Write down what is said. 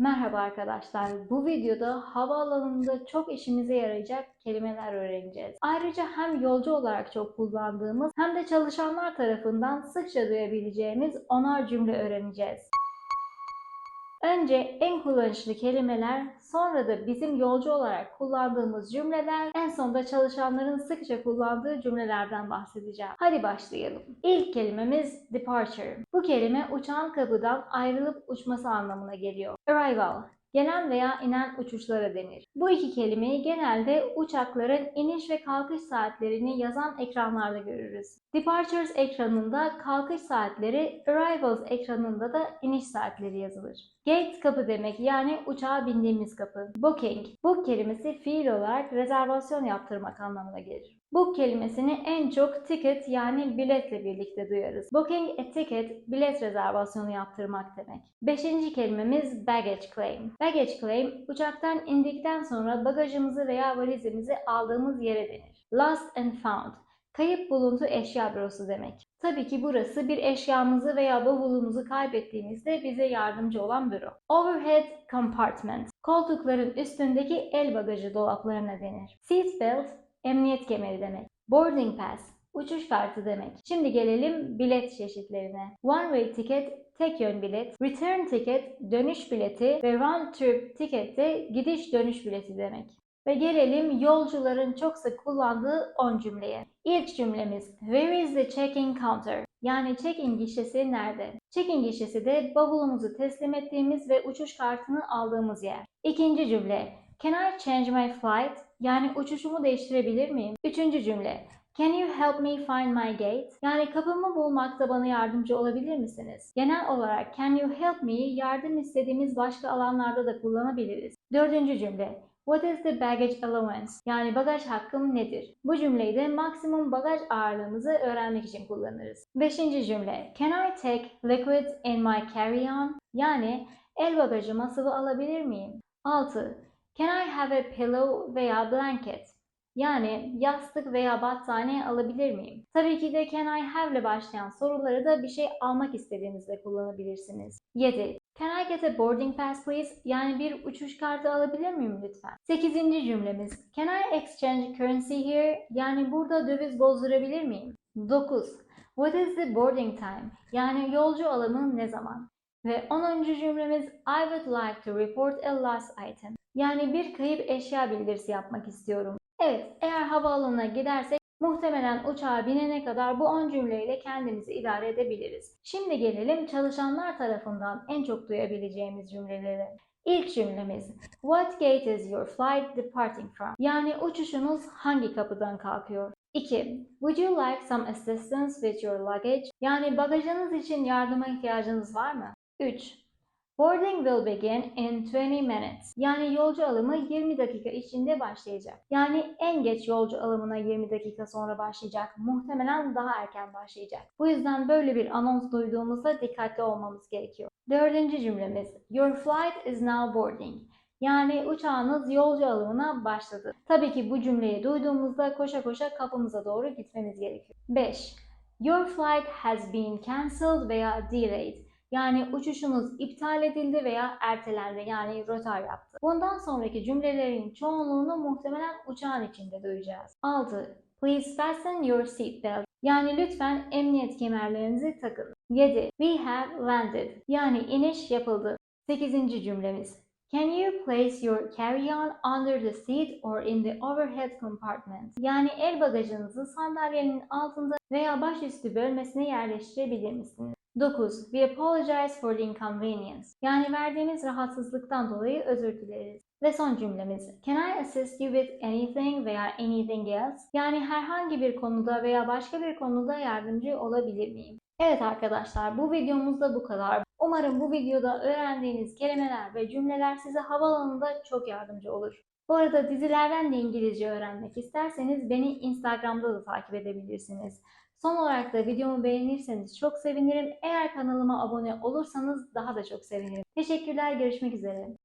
Merhaba arkadaşlar. Bu videoda havaalanında çok işimize yarayacak kelimeler öğreneceğiz. Ayrıca hem yolcu olarak çok kullandığımız hem de çalışanlar tarafından sıkça duyabileceğimiz onar cümle öğreneceğiz. Önce en kullanışlı kelimeler, sonra da bizim yolcu olarak kullandığımız cümleler, en sonunda çalışanların sıkça kullandığı cümlelerden bahsedeceğim. Hadi başlayalım. İlk kelimemiz departure. Bu kelime uçağın kapıdan ayrılıp uçması anlamına geliyor. Arrival. Gelen veya inen uçuşlara denir. Bu iki kelimeyi genelde uçakların iniş ve kalkış saatlerini yazan ekranlarda görürüz. Departures ekranında kalkış saatleri, arrivals ekranında da iniş saatleri yazılır. Gate kapı demek yani uçağa bindiğimiz kapı. Booking. Book kelimesi fiil olarak rezervasyon yaptırmak anlamına gelir. Book kelimesini en çok ticket yani biletle birlikte duyarız. Booking a ticket, bilet rezervasyonu yaptırmak demek. Beşinci kelimemiz baggage claim. Baggage claim, uçaktan indikten sonra bagajımızı veya valizimizi aldığımız yere denir. Lost and found. Kayıp buluntu eşya bürosu demek. Tabii ki burası bir eşyamızı veya bavulumuzu kaybettiğimizde bize yardımcı olan büro. Overhead compartment. Koltukların üstündeki el bagajı dolaplarına denir. Seat belt, emniyet kemeri demek. Boarding pass, uçuş kartı demek. Şimdi gelelim bilet çeşitlerine. One way ticket, tek yön bilet. Return ticket, dönüş bileti ve round trip ticket de gidiş dönüş bileti demek. Ve gelelim yolcuların çok sık kullandığı 10 cümleye. İlk cümlemiz Where is the check-in counter? Yani check-in gişesi nerede? Check-in gişesi de bavulumuzu teslim ettiğimiz ve uçuş kartını aldığımız yer. İkinci cümle Can I change my flight? Yani uçuşumu değiştirebilir miyim? Üçüncü cümle Can you help me find my gate? Yani kapımı bulmakta bana yardımcı olabilir misiniz? Genel olarak can you help me yardım istediğimiz başka alanlarda da kullanabiliriz. Dördüncü cümle What is the baggage allowance? Yani bagaj hakkım nedir? Bu cümleyi de maksimum bagaj ağırlığımızı öğrenmek için kullanırız. Beşinci cümle. Can I take liquids in my carry-on? Yani el bagajıma sıvı alabilir miyim? 6. Can I have a pillow veya blanket? Yani yastık veya battaniye alabilir miyim? Tabii ki de can I have ile başlayan soruları da bir şey almak istediğinizde kullanabilirsiniz. 7. Can I get a boarding pass please? Yani bir uçuş kartı alabilir miyim lütfen? 8. cümlemiz. Can I exchange currency here? Yani burada döviz bozdurabilir miyim? 9. What is the boarding time? Yani yolcu alımı ne zaman? Ve 10. cümlemiz I would like to report a lost item. Yani bir kayıp eşya bildirisi yapmak istiyorum. Evet, eğer havaalanına gidersek muhtemelen uçağa binene kadar bu 10 cümleyle kendimizi idare edebiliriz. Şimdi gelelim çalışanlar tarafından en çok duyabileceğimiz cümlelere. İlk cümlemiz What gate is your flight departing from? Yani uçuşunuz hangi kapıdan kalkıyor? 2. Would you like some assistance with your luggage? Yani bagajınız için yardıma ihtiyacınız var mı? 3. Boarding will begin in 20 minutes. Yani yolcu alımı 20 dakika içinde başlayacak. Yani en geç yolcu alımına 20 dakika sonra başlayacak. Muhtemelen daha erken başlayacak. Bu yüzden böyle bir anons duyduğumuzda dikkatli olmamız gerekiyor. Dördüncü cümlemiz. Your flight is now boarding. Yani uçağınız yolcu alımına başladı. Tabii ki bu cümleyi duyduğumuzda koşa koşa kapımıza doğru gitmemiz gerekiyor. 5. Your flight has been cancelled veya delayed. Yani uçuşunuz iptal edildi veya ertelendi yani rotar yaptı. Bundan sonraki cümlelerin çoğunluğunu muhtemelen uçağın içinde duyacağız. 6. Please fasten your seatbelt. Yani lütfen emniyet kemerlerinizi takın. 7. We have landed. Yani iniş yapıldı. 8. cümlemiz. Can you place your carry-on under the seat or in the overhead compartment? Yani el bagajınızı sandalyenin altında veya başüstü bölmesine yerleştirebilir misiniz? 9. We apologize for the inconvenience. Yani verdiğimiz rahatsızlıktan dolayı özür dileriz. Ve son cümlemiz. Can I assist you with anything veya anything else? Yani herhangi bir konuda veya başka bir konuda yardımcı olabilir miyim? Evet arkadaşlar bu videomuzda bu kadar. Umarım bu videoda öğrendiğiniz kelimeler ve cümleler size havaalanında çok yardımcı olur. Bu arada dizilerden de İngilizce öğrenmek isterseniz beni Instagram'da da takip edebilirsiniz. Son olarak da videomu beğenirseniz çok sevinirim. Eğer kanalıma abone olursanız daha da çok sevinirim. Teşekkürler, görüşmek üzere.